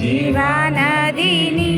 జీవనదిని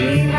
జీవనదిని